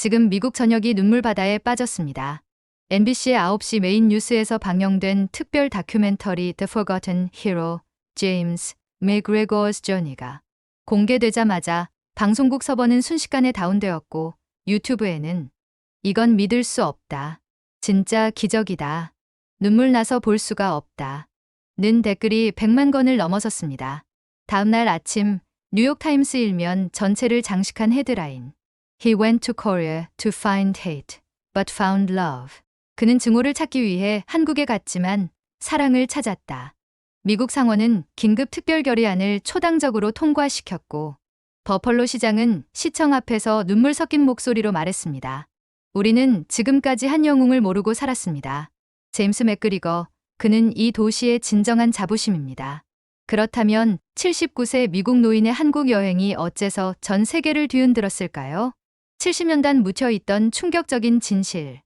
지금 미국 전역이 눈물바다에 빠졌습니다. MBC의 9시 메인 뉴스에서 방영된 특별 다큐멘터리 The Forgotten Hero, 제임스 맥그레거스 저니가 공개되자마자 방송국 서버는 순식간에 다운되었고 유튜브에는 이건 믿을 수 없다. 진짜 기적이다. 눈물 나서 볼 수가 없다. 는 댓글이 100만 건을 넘어섰습니다. 다음날 아침 뉴욕타임스 일면 전체를 장식한 헤드라인. He went to Korea to find hate, but found love. 그는 증오를 찾기 위해 한국에 갔지만 사랑을 찾았다. 미국 상원은 긴급 특별 결의안을 초당적으로 통과시켰고 버펄로 시장은 시청 앞에서 눈물 섞인 목소리로 말했습니다. 우리는 지금까지 한 영웅을 모르고 살았습니다. 제임스 맥그리거, 그는 이 도시의 진정한 자부심입니다. 그렇다면 79세 미국 노인의 한국 여행이 어째서 전 세계를 뒤흔들었을까요? 70년단 묻혀있던 충격적인 진실.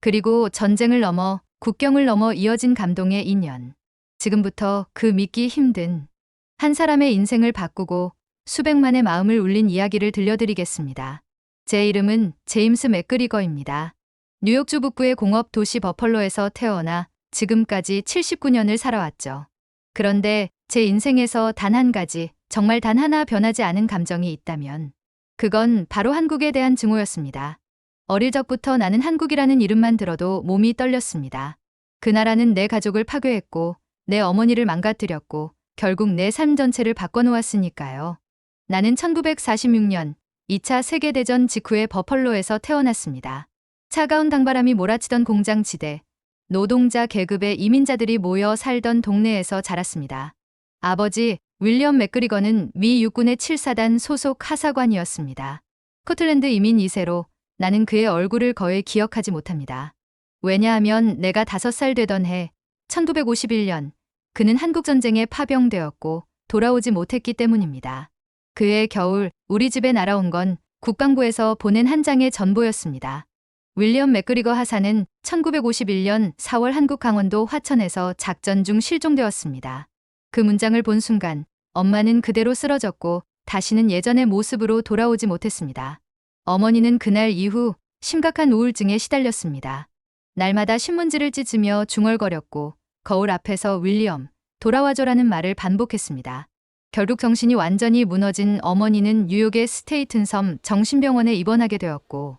그리고 전쟁을 넘어 국경을 넘어 이어진 감동의 인연. 지금부터 그 믿기 힘든 한 사람의 인생을 바꾸고 수백만의 마음을 울린 이야기를 들려드리겠습니다. 제 이름은 제임스 맥그리거입니다. 뉴욕주 북부의 공업 도시 버펄로에서 태어나 지금까지 79년을 살아왔죠. 그런데 제 인생에서 단 한 가지, 정말 단 하나 변하지 않은 감정이 있다면 그건 바로 한국에 대한 증오였습니다. 어릴 적부터 나는 한국이라는 이름만 들어도 몸이 떨렸습니다. 그 나라는 내 가족을 파괴했고 내 어머니를 망가뜨렸고 결국 내 삶 전체를 바꿔놓았으니까요. 나는 1946년 2차 세계대전 직후에 버펄로에서 태어났습니다. 차가운 당바람이 몰아치던 공장 지대, 노동자 계급의 이민자들이 모여 살던 동네에서 자랐습니다. 아버지 윌리엄 맥그리거는 미 육군의 7사단 소속 하사관이었습니다. 스코틀랜드 이민 2세로 나는 그의 얼굴을 거의 기억하지 못합니다. 왜냐하면 내가 5살 되던 해 1951년 그는 한국전쟁에 파병되었고 돌아오지 못했기 때문입니다. 그해 겨울 우리 집에 날아온 건 국방부에서 보낸 한 장의 전보였습니다. 윌리엄 맥그리거 하사는 1951년 4월 한국 강원도 화천에서 작전 중 실종되었습니다. 그 문장을 본 순간 엄마는 그대로 쓰러졌고 다시는 예전의 모습으로 돌아오지 못했습니다. 어머니는 그날 이후 심각한 우울증에 시달렸습니다. 날마다 신문지를 찢으며 중얼거렸고 거울 앞에서 윌리엄, 돌아와줘라는 말을 반복했습니다. 결국 정신이 완전히 무너진 어머니는 뉴욕의 스테이튼 섬 정신병원에 입원하게 되었고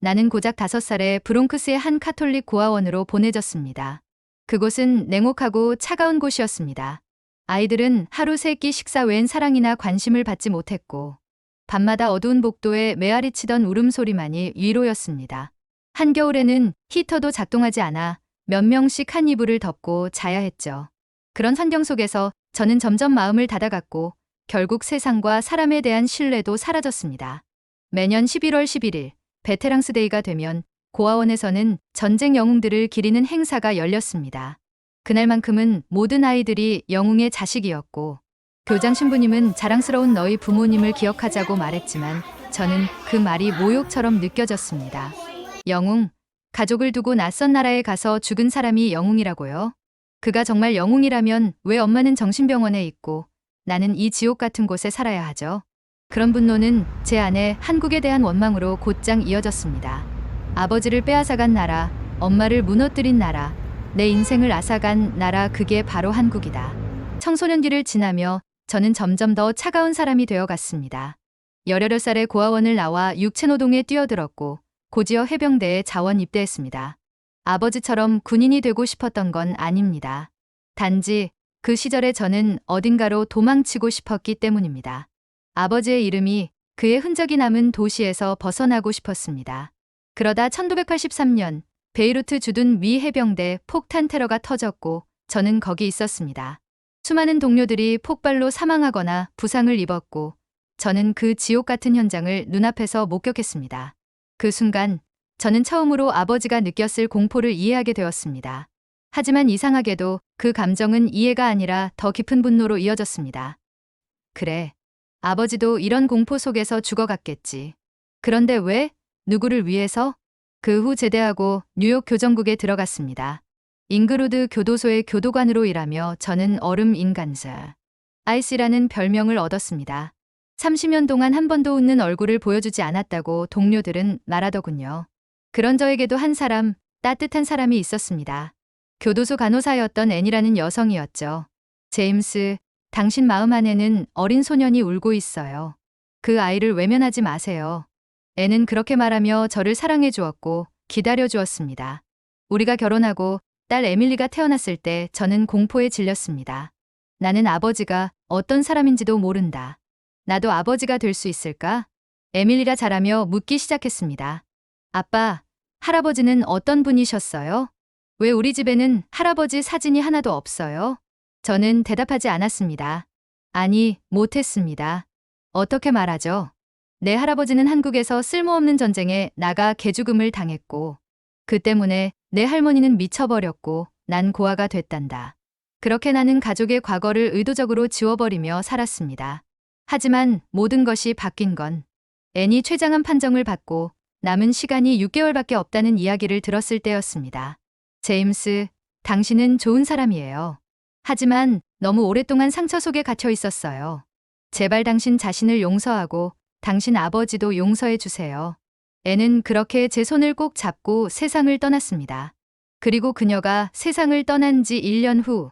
나는 고작 5살에 브롱크스의 한 카톨릭 고아원으로 보내졌습니다. 그곳은 냉혹하고 차가운 곳이었습니다. 아이들은 하루 세 끼 식사 외엔 사랑이나 관심을 받지 못했고 밤마다 어두운 복도에 메아리 치던 울음소리만이 위로였습니다. 한겨울에는 히터도 작동하지 않아 몇 명씩 한 이불을 덮고 자야 했죠. 그런 환경 속에서 저는 점점 마음을 닫아갔고 결국 세상과 사람에 대한 신뢰도 사라졌습니다. 매년 11월 11일 베테랑스 데이가 되면 고아원에서는 전쟁 영웅들을 기리는 행사가 열렸습니다. 그날만큼은 모든 아이들이 영웅의 자식이었고 교장 신부님은 자랑스러운 너희 부모님을 기억하자고 말했지만 저는 그 말이 모욕처럼 느껴졌습니다. 영웅, 가족을 두고 낯선 나라에 가서 죽은 사람이 영웅이라고요? 그가 정말 영웅이라면 왜 엄마는 정신병원에 있고 나는 이 지옥 같은 곳에 살아야 하죠? 그런 분노는 제 안에 한국에 대한 원망으로 곧장 이어졌습니다. 아버지를 빼앗아간 나라, 엄마를 무너뜨린 나라, 내 인생을 앗아간 나라 그게 바로 한국이다. 청소년기를 지나며 저는 점점 더 차가운 사람이 되어 갔습니다. 18살에 고아원을 나와 육체노동에 뛰어들었고 고지어 해병대에 자원 입대했습니다. 아버지처럼 군인이 되고 싶었던 건 아닙니다. 단지 그 시절에 저는 어딘가로 도망치고 싶었기 때문입니다. 아버지의 이름이 그의 흔적이 남은 도시에서 벗어나고 싶었습니다. 그러다 1983년 베이루트 주둔 미 해병대 폭탄 테러가 터졌고 저는 거기 있었습니다. 수많은 동료들이 폭발로 사망하거나 부상을 입었고 저는 그 지옥 같은 현장을 눈앞에서 목격했습니다. 그 순간 저는 처음으로 아버지가 느꼈을 공포를 이해하게 되었습니다. 하지만 이상하게도 그 감정은 이해가 아니라 더 깊은 분노로 이어졌습니다. 그래. 아버지도 이런 공포 속에서 죽어갔겠지. 그런데 왜? 누구를 위해서? 그 후 제대하고 뉴욕 교정국에 들어갔습니다. 잉그루드 교도소의 교도관으로 일하며 저는 얼음 인간자. 아이스라는 별명을 얻었습니다. 30년 동안 한 번도 웃는 얼굴을 보여주지 않았다고 동료들은 말하더군요. 그런 저에게도 한 사람, 따뜻한 사람이 있었습니다. 교도소 간호사였던 앤이라는 여성이었죠. 제임스, 당신 마음 안에는 어린 소년이 울고 있어요. 그 아이를 외면하지 마세요. 앤은 그렇게 말하며 저를 사랑해 주었고 기다려 주었습니다. 우리가 결혼하고 딸 에밀리가 태어났을 때 저는 공포에 질렸습니다. 나는 아버지가 어떤 사람인지도 모른다. 나도 아버지가 될 수 있을까? 에밀리가 자라며 묻기 시작했습니다. 아빠, 할아버지는 어떤 분이셨어요? 왜 우리 집에는 할아버지 사진이 하나도 없어요? 저는 대답하지 않았습니다. 아니, 못했습니다. 어떻게 말하죠? 내 할아버지는 한국에서 쓸모없는 전쟁에 나가 개죽음을 당했고, 그 때문에 내 할머니는 미쳐버렸고, 난 고아가 됐단다. 그렇게 나는 가족의 과거를 의도적으로 지워버리며 살았습니다. 하지만 모든 것이 바뀐 건 앤이 최장한 판정을 받고 남은 시간이 6개월밖에 없다는 이야기를 들었을 때였습니다. 제임스, 당신은 좋은 사람이에요. 하지만 너무 오랫동안 상처 속에 갇혀 있었어요. 제발 당신 자신을 용서하고 당신 아버지도 용서해 주세요. 앤은 그렇게 제 손을 꼭 잡고 세상을 떠났습니다. 그리고 그녀가 세상을 떠난 지 1년 후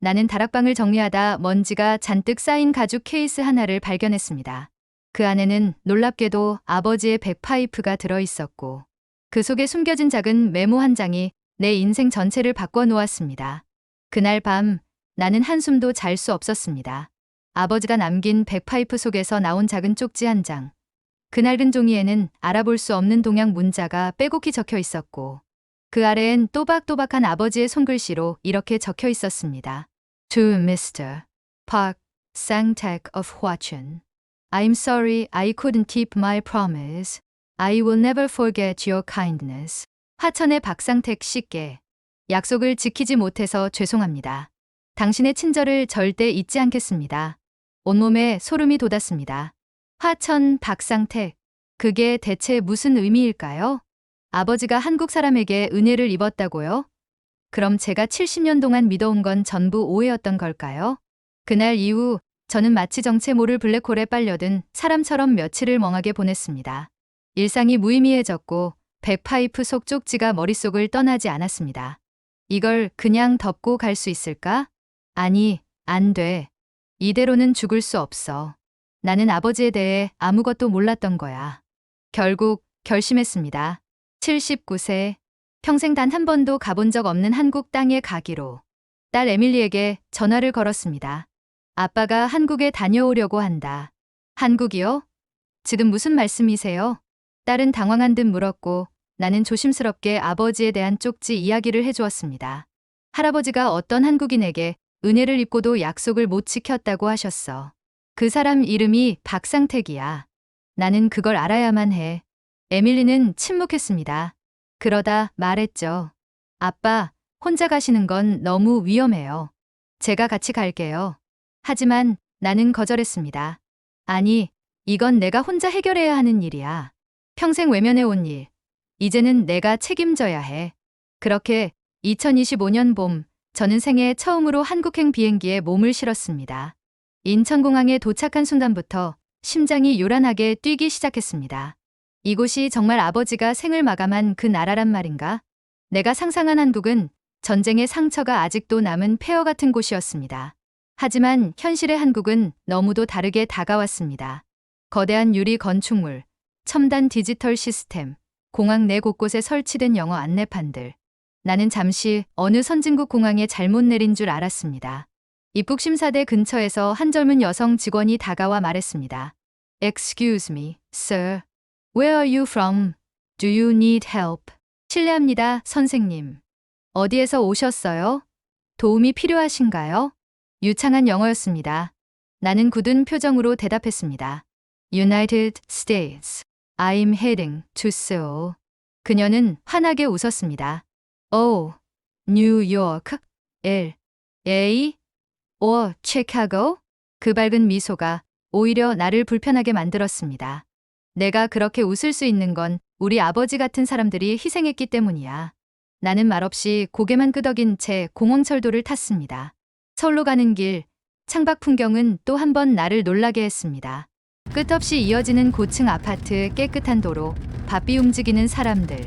나는 다락방을 정리하다 먼지가 잔뜩 쌓인 가죽 케이스 하나를 발견했습니다. 그 안에는 놀랍게도 아버지의 백파이프가 들어 있었고 그 속에 숨겨진 작은 메모 한 장이 내 인생 전체를 바꿔 놓았습니다. 그날 밤 나는 한숨도 잘 수 없었습니다. 아버지가 남긴 백파이프 속에서 나온 작은 쪽지 한 장. 그 낡은 종이에는 알아볼 수 없는 동양 문자가 빼곡히 적혀 있었고 그 아래엔 또박또박한 아버지의 손글씨로 이렇게 적혀 있었습니다. To Mr. Park Sangtak of Hwacheon. I'm sorry I couldn't keep my promise. I will never forget your kindness. 화천의 박상택 씨께 약속을 지키지 못해서 죄송합니다. 당신의 친절을 절대 잊지 않겠습니다. 온몸에 소름이 돋았습니다. 화천 박상택. 그게 대체 무슨 의미일까요? 아버지가 한국 사람에게 은혜를 입었다고요? 그럼 제가 70년 동안 믿어온 건 전부 오해였던 걸까요? 그날 이후 저는 마치 정체 모를 블랙홀에 빨려든 사람처럼 며칠을 멍하게 보냈습니다. 일상이 무의미해졌고 백파이프 속 쪽지가 머릿속을 떠나지 않았습니다. 이걸 그냥 덮고 갈 수 있을까? 아니, 안 돼. 이대로는 죽을 수 없어. 나는 아버지에 대해 아무것도 몰랐던 거야. 결국 결심했습니다. 79세, 평생 단 한 번도 가본 적 없는 한국 땅에 가기로. 딸 에밀리에게 전화를 걸었습니다. 아빠가 한국에 다녀오려고 한다. 한국이요? 지금 무슨 말씀이세요? 딸은 당황한 듯 물었고 나는 조심스럽게 아버지에 대한 쪽지 이야기를 해주었습니다. 할아버지가 어떤 한국인에게 은혜를 입고도 약속을 못 지켰다고 하셨어. 그 사람 이름이 박상택이야. 나는 그걸 알아야만 해. 에밀리는 침묵했습니다. 그러다 말했죠. 아빠, 혼자 가시는 건 너무 위험해요. 제가 같이 갈게요. 하지만 나는 거절했습니다. 아니, 이건 내가 혼자 해결해야 하는 일이야. 평생 외면해 온 일. 이제는 내가 책임져야 해. 그렇게 2025년 봄, 저는 생애 처음으로 한국행 비행기에 몸을 실었습니다. 인천공항에 도착한 순간부터 심장이 요란하게 뛰기 시작했습니다. 이곳이 정말 아버지가 생을 마감한 그 나라란 말인가? 내가 상상한 한국은 전쟁의 상처가 아직도 남은 폐허 같은 곳이었습니다. 하지만 현실의 한국은 너무도 다르게 다가왔습니다. 거대한 유리 건축물, 첨단 디지털 시스템, 공항 내 곳곳에 설치된 영어 안내판들. 나는 잠시 어느 선진국 공항에 잘못 내린 줄 알았습니다. 입국 심사대 근처에서 한 젊은 여성 직원이 다가와 말했습니다. Excuse me, sir. Where are you from? Do you need help? 실례합니다, 선생님. 어디에서 오셨어요? 도움이 필요하신가요? 유창한 영어였습니다. 나는 굳은 표정으로 대답했습니다. United States. I'm heading to Seoul. 그녀는 환하게 웃었습니다. New York, L, A, or Chicago? 그 밝은 미소가 오히려 나를 불편하게 만들었습니다. 내가 그렇게 웃을 수 있는 건 우리 아버지 같은 사람들이 희생했기 때문이야. 나는 말없이 고개만 끄덕인 채 공원철도를 탔습니다. 서울로 가는 길, 창밖 풍경은 또 한 번 나를 놀라게 했습니다. 끝없이 이어지는 고층 아파트, 깨끗한 도로, 바삐 움직이는 사람들.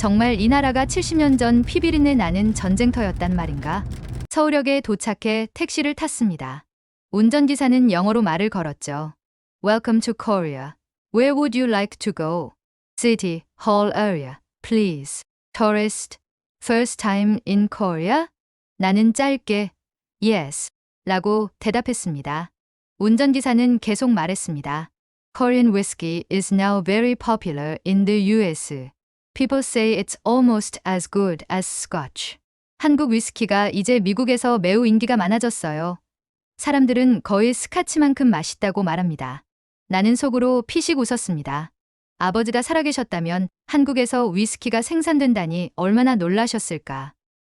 정말 이 나라가 70년 전 피비린내 나는 전쟁터였단 말인가? 서울역에 도착해 택시를 탔습니다. 운전기사는 영어로 말을 걸었죠. Welcome to Korea. Where would you like to go? City, Hall area, please. Tourist. First time in Korea? 나는 짧게 Yes. 라고 대답했습니다. 운전기사는 계속 말했습니다. Korean whiskey is now very popular in the US. People say it's almost as good as Scotch. 한국 위스키가 이제 미국에서 매우 인기가 많아졌어요. 사람들은 거의 스카치만큼 맛있다고 말합니다. 나는 속으로 피식 웃었습니다. 아버지가 살아계셨다면 한국에서 위스키가 생산된다니 얼마나 놀라셨을까.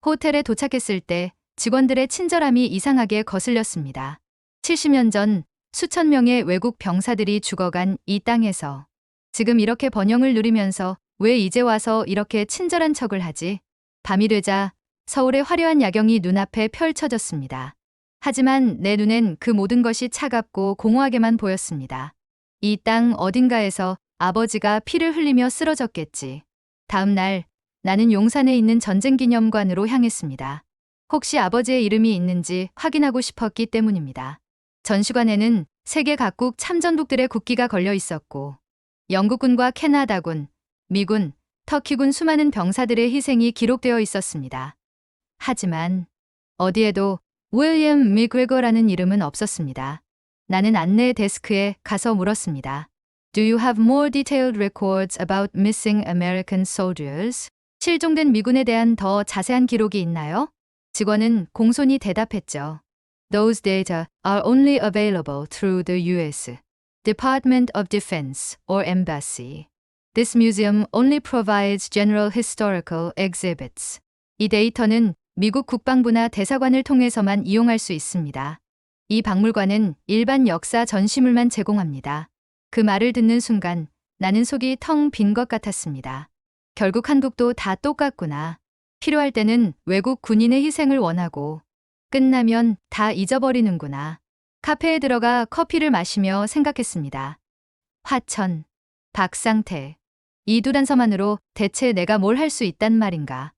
호텔에 도착했을 때 직원들의 친절함이 이상하게 거슬렸습니다. 70년 전 수천 명의 외국 병사들이 죽어간 이 땅에서 지금 이렇게 번영을 누리면서 왜 이제 와서 이렇게 친절한 척을 하지? 밤이 되자 서울의 화려한 야경이 눈앞에 펼쳐졌습니다. 하지만 내 눈엔 그 모든 것이 차갑고 공허하게만 보였습니다. 이 땅 어딘가에서 아버지가 피를 흘리며 쓰러졌겠지. 다음 날 나는 용산에 있는 전쟁기념관으로 향했습니다. 혹시 아버지의 이름이 있는지 확인하고 싶었기 때문입니다. 전시관에는 세계 각국 참전국들의 국기가 걸려 있었고 영국군과 캐나다군, 미군, 터키군 수많은 병사들의 희생이 기록되어 있었습니다. 하지만 어디에도 윌리엄 미그레거라는 이름은 없었습니다. 나는 안내 데스크에 가서 물었습니다. Do you have more detailed records about missing American soldiers? 실종된 미군에 대한 더 자세한 기록이 있나요? 직원은 공손히 대답했죠. Those data are only available through the US Department of Defense or Embassy. This museum only provides general historical exhibits. 이 데이터는 미국 국방부나 대사관을 통해서만 이용할 수 있습니다. 이 박물관은 일반 역사 전시물만 제공합니다. 그 말을 듣는 순간 나는 속이 텅 빈 것 같았습니다. 결국 한국도 다 똑같구나. 필요할 때는 외국 군인의 희생을 원하고 끝나면 다 잊어버리는구나. 카페에 들어가 커피를 마시며 생각했습니다. 화천, 박상태. 이두 단서만으로 대체 내가 뭘 할 수 있단 말인가.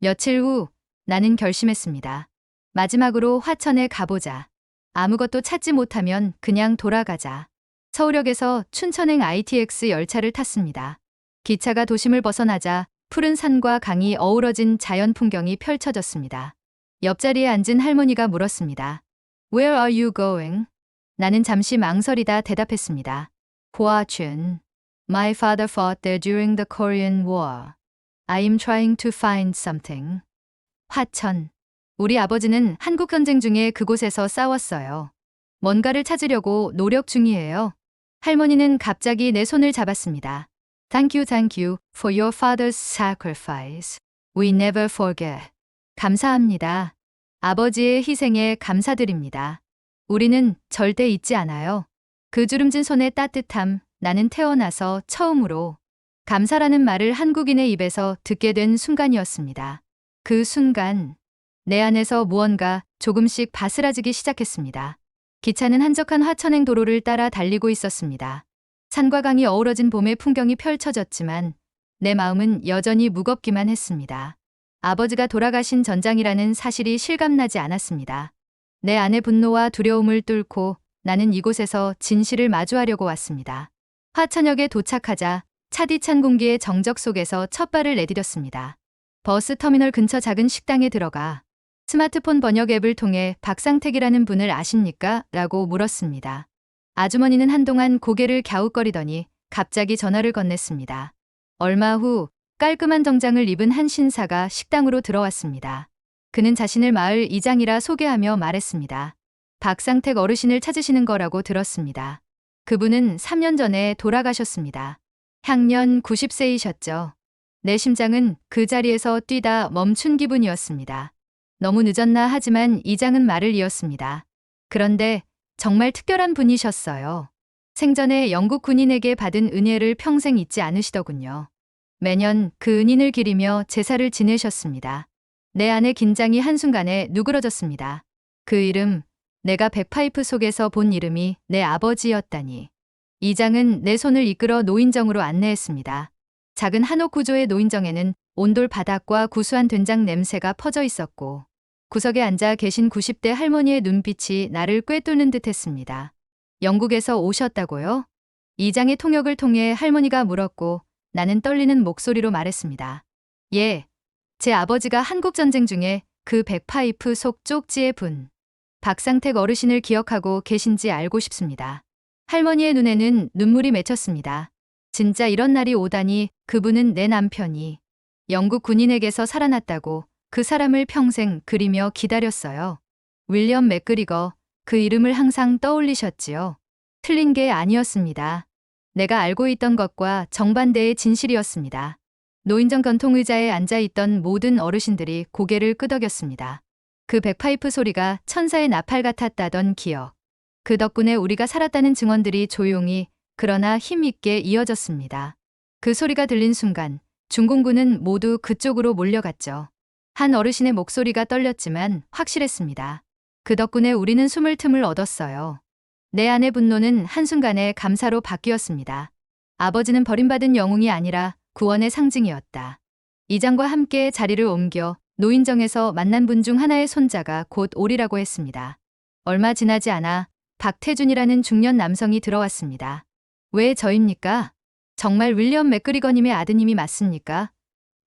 며칠 후 나는 결심했습니다. 마지막으로 화천에 가보자. 아무것도 찾지 못하면 그냥 돌아가자. 서울역에서 춘천행 ITX 열차를 탔습니다. 기차가 도심을 벗어나자 푸른 산과 강이 어우러진 자연 풍경이 펼쳐졌습니다. 옆자리에 앉은 할머니가 물었습니다. Where are you going? 나는 잠시 망설이다 대답했습니다. 호아춘. My father fought there during the Korean War. I am trying to find something. 화천. 우리 아버지는 한국 전쟁 중에 그곳에서 싸웠어요. 뭔가를 찾으려고 노력 중이에요. 할머니는 갑자기 내 손을 잡았습니다. Thank you, thank you for your father's sacrifice. We never forget. 감사합니다. 아버지의 희생에 감사드립니다. 우리는 절대 잊지 않아요. 그 주름진 손의 따뜻함, 나는 태어나서 처음으로 감사라는 말을 한국인의 입에서 듣게 된 순간이었습니다. 그 순간, 내 안에서 무언가 조금씩 바스라지기 시작했습니다. 기차는 한적한 화천행 도로를 따라 달리고 있었습니다. 산과 강이 어우러진 봄의 풍경이 펼쳐졌지만 내 마음은 여전히 무겁기만 했습니다. 아버지가 돌아가신 전장이라는 사실이 실감나지 않았습니다. 내 안의 분노와 두려움을 뚫고 나는 이곳에서 진실을 마주하려고 왔습니다. 화천역에 도착하자 차디찬 공기의 정적 속에서 첫 발을 내디뎠습니다. 버스 터미널 근처 작은 식당에 들어가 스마트폰 번역 앱을 통해 박상택이라는 분을 아십니까? 라고 물었습니다. 아주머니는 한동안 고개를 갸웃거리더니 갑자기 전화를 건넸습니다. 얼마 후 깔끔한 정장을 입은 한 신사가 식당으로 들어왔습니다. 그는 자신을 마을 이장이라 소개하며 말했습니다. 박상택 어르신을 찾으시는 거라고 들었습니다. 그분은 3년 전에 돌아가셨습니다. 향년 90세이셨죠. 내 심장은 그 자리에서 뛰다 멈춘 기분이었습니다. 너무 늦었나 하지만 이장은 말을 이었습니다. 그런데 정말 특별한 분이셨어요. 생전에 영국 군인에게 받은 은혜를 평생 잊지 않으시더군요. 매년 그 은인을 기리며 제사를 지내셨습니다. 내 안의 긴장이 한순간에 누그러졌습니다. 그 이름, 내가 백파이프 속에서 본 이름이 내 아버지였다니. 이장은 내 손을 이끌어 노인정으로 안내했습니다. 작은 한옥 구조의 노인정에는 온돌 바닥과 구수한 된장 냄새가 퍼져 있었고 구석에 앉아 계신 90대 할머니의 눈빛이 나를 꿰뚫는 듯 했습니다. 영국에서 오셨다고요? 이장의 통역을 통해 할머니가 물었고 나는 떨리는 목소리로 말했습니다. 예. 제 아버지가 한국 전쟁 중에 그 백파이프 속 쪽지의 분. 박상택 어르신을 기억하고 계신지 알고 싶습니다. 할머니의 눈에는 눈물이 맺혔습니다. 진짜 이런 날이 오다니 그분은 내 남편이 영국 군인에게서 살아났다고 그 사람을 평생 그리며 기다렸어요. 윌리엄 맥그리거 그 이름을 항상 떠올리셨지요. 틀린 게 아니었습니다. 내가 알고 있던 것과 정반대의 진실이었습니다. 노인정 전통의자에 앉아있던 모든 어르신들이 고개를 끄덕였습니다. 그 백파이프 소리가 천사의 나팔 같았다던 기억. 그 덕분에 우리가 살았다는 증언들이 조용히 그러나 힘있게 이어졌습니다. 그 소리가 들린 순간 중공군은 모두 그쪽으로 몰려갔죠. 한 어르신의 목소리가 떨렸지만 확실했습니다. 그 덕분에 우리는 숨을 틈을 얻었어요. 내 안의 분노는 한순간에 감사로 바뀌었습니다. 아버지는 버림받은 영웅이 아니라 구원의 상징이었다. 이장과 함께 자리를 옮겨 노인정에서 만난 분 중 하나의 손자가 곧 오리라고 했습니다. 얼마 지나지 않아 박태준이라는 중년 남성이 들어왔습니다. 왜 저입니까? 정말 윌리엄 맥그리거님의 아드님이 맞습니까?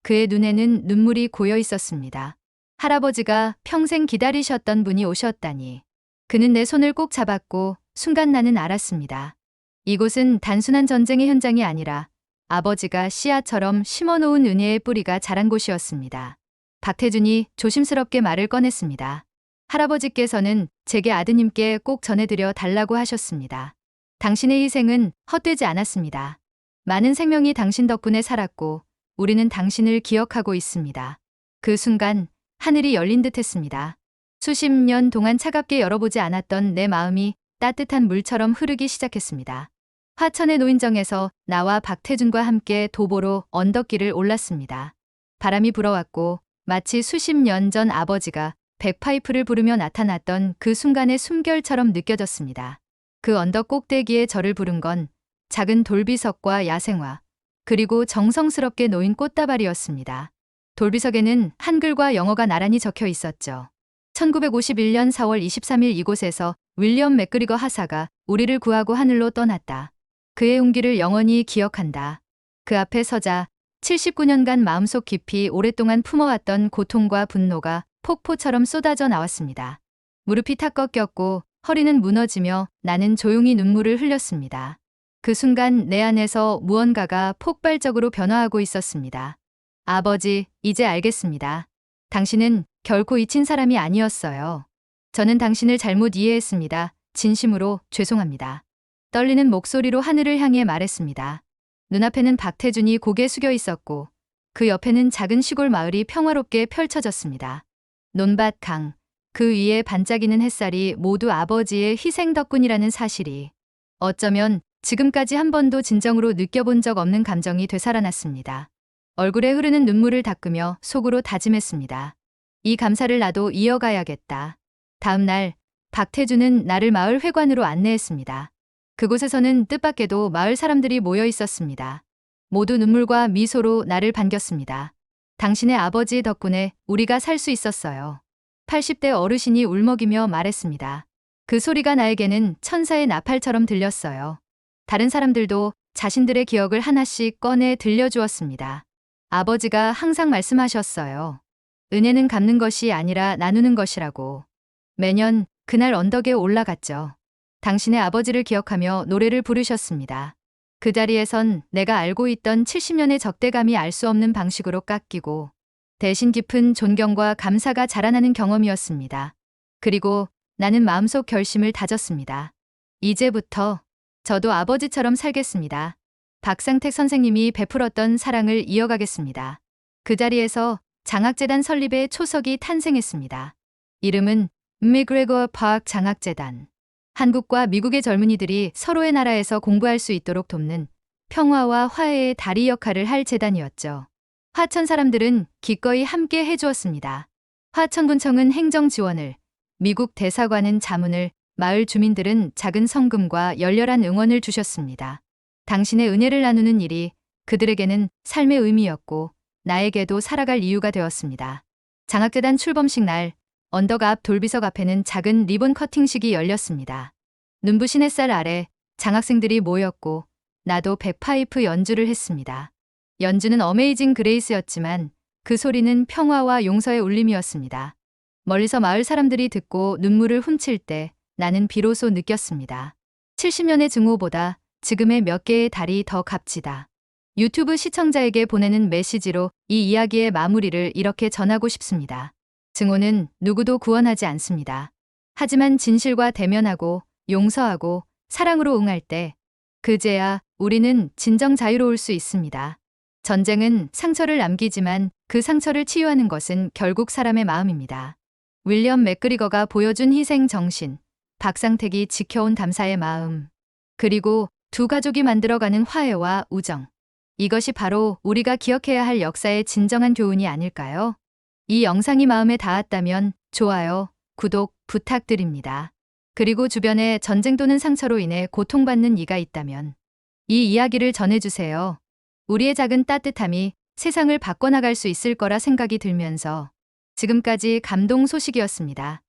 그의 눈에는 눈물이 고여 있었습니다. 할아버지가 평생 기다리셨던 분이 오셨다니. 그는 내 손을 꼭 잡았고 순간 나는 알았습니다. 이곳은 단순한 전쟁의 현장이 아니라 아버지가 씨앗처럼 심어놓은 은혜의 뿌리가 자란 곳이었습니다. 박태준이 조심스럽게 말을 꺼냈습니다. 할아버지께서는 제게 아드님께 꼭 전해드려 달라고 하셨습니다. 당신의 희생은 헛되지 않았습니다. 많은 생명이 당신 덕분에 살았고 우리는 당신을 기억하고 있습니다. 그 순간 하늘이 열린 듯 했습니다. 수십 년 동안 차갑게 열어보지 않았던 내 마음이 따뜻한 물처럼 흐르기 시작했습니다. 화천의 노인정에서 나와 박태준과 함께 도보로 언덕길을 올랐습니다. 바람이 불어왔고 마치 수십 년 전 아버지가 백파이프를 부르며 나타났던 그 순간의 숨결처럼 느껴졌습니다. 그 언덕 꼭대기에 저를 부른 건 작은 돌비석과 야생화, 그리고 정성스럽게 놓인 꽃다발이었습니다. 돌비석에는 한글과 영어가 나란히 적혀 있었죠. 1951년 4월 23일 이곳에서 윌리엄 맥그리거 하사가 우리를 구하고 하늘로 떠났다. 그의 온기를 영원히 기억한다. 그 앞에 서자 79년간 마음속 깊이 오랫동안 품어왔던 고통과 분노가 폭포처럼 쏟아져 나왔습니다. 무릎이 탁 꺾였고 허리는 무너지며 나는 조용히 눈물을 흘렸습니다. 그 순간 내 안에서 무언가가 폭발적으로 변화하고 있었습니다. 아버지, 이제 알겠습니다. 당신은 결코 잊힌 사람이 아니었어요. 저는 당신을 잘못 이해했습니다. 진심으로 죄송합니다. 떨리는 목소리로 하늘을 향해 말했습니다. 눈앞에는 박태준이 고개 숙여 있었고 그 옆에는 작은 시골 마을이 평화롭게 펼쳐졌습니다. 논밭 강, 그 위에 반짝이는 햇살이 모두 아버지의 희생 덕분이라는 사실이 어쩌면 지금까지 한 번도 진정으로 느껴본 적 없는 감정이 되살아났습니다. 얼굴에 흐르는 눈물을 닦으며 속으로 다짐했습니다. 이 감사를 나도 이어가야겠다. 다음 날 박태준은 나를 마을 회관으로 안내했습니다. 그곳에서는 뜻밖에도 마을 사람들이 모여 있었습니다. 모두 눈물과 미소로 나를 반겼습니다. 당신의 아버지 덕분에 우리가 살 수 있었어요. 80대 어르신이 울먹이며 말했습니다. 그 소리가 나에게는 천사의 나팔처럼 들렸어요. 다른 사람들도 자신들의 기억을 하나씩 꺼내 들려주었습니다. 아버지가 항상 말씀하셨어요. 은혜는 갚는 것이 아니라 나누는 것이라고. 매년 그날 언덕에 올라갔죠. 당신의 아버지를 기억하며 노래를 부르셨습니다. 그 자리에선 내가 알고 있던 70년의 적대감이 알 수 없는 방식으로 깎이고 대신 깊은 존경과 감사가 자라나는 경험이었습니다. 그리고 나는 마음속 결심을 다졌습니다. 이제부터 저도 아버지처럼 살겠습니다. 박상택 선생님이 베풀었던 사랑을 이어가겠습니다. 그 자리에서 장학재단 설립의 초석이 탄생했습니다. 이름은 미그레거 파악 장학재단. 한국과 미국의 젊은이들이 서로의 나라에서 공부할 수 있도록 돕는 평화와 화해의 다리 역할을 할 재단이었죠. 화천 사람들은 기꺼이 함께 해주었습니다. 화천군청은 행정 지원을, 미국 대사관은 자문을, 마을 주민들은 작은 성금과 열렬한 응원을 주셨습니다. 당신의 은혜를 나누는 일이 그들에게는 삶의 의미였고 나에게도 살아갈 이유가 되었습니다. 장학재단 출범식 날 언덕 앞 돌비석 앞에는 작은 리본 커팅식이 열렸습니다. 눈부신 햇살 아래 장학생들이 모였고 나도 백파이프 연주를 했습니다. 연주는 어메이징 그레이스였지만 그 소리는 평화와 용서의 울림이었습니다. 멀리서 마을 사람들이 듣고 눈물을 훔칠 때 나는 비로소 느꼈습니다. 70년의 증오보다 지금의 몇 개의 달이 더 값지다. 유튜브 시청자에게 보내는 메시지로 이 이야기의 마무리를 이렇게 전하고 싶습니다. 증오는 누구도 구원하지 않습니다. 하지만 진실과 대면하고 용서하고 사랑으로 응할 때 그제야 우리는 진정 자유로울 수 있습니다. 전쟁은 상처를 남기지만 그 상처를 치유하는 것은 결국 사람의 마음입니다. 윌리엄 맥그리거가 보여준 희생 정신, 박상택이 지켜온 담사의 마음, 그리고 두 가족이 만들어가는 화해와 우정. 이것이 바로 우리가 기억해야 할 역사의 진정한 교훈이 아닐까요? 이 영상이 마음에 닿았다면 좋아요, 구독 부탁드립니다. 그리고 주변에 전쟁 또는 상처로 인해 고통받는 이가 있다면 이 이야기를 전해주세요. 우리의 작은 따뜻함이 세상을 바꿔나갈 수 있을 거라 생각이 들면서 지금까지 감동 소식이었습니다.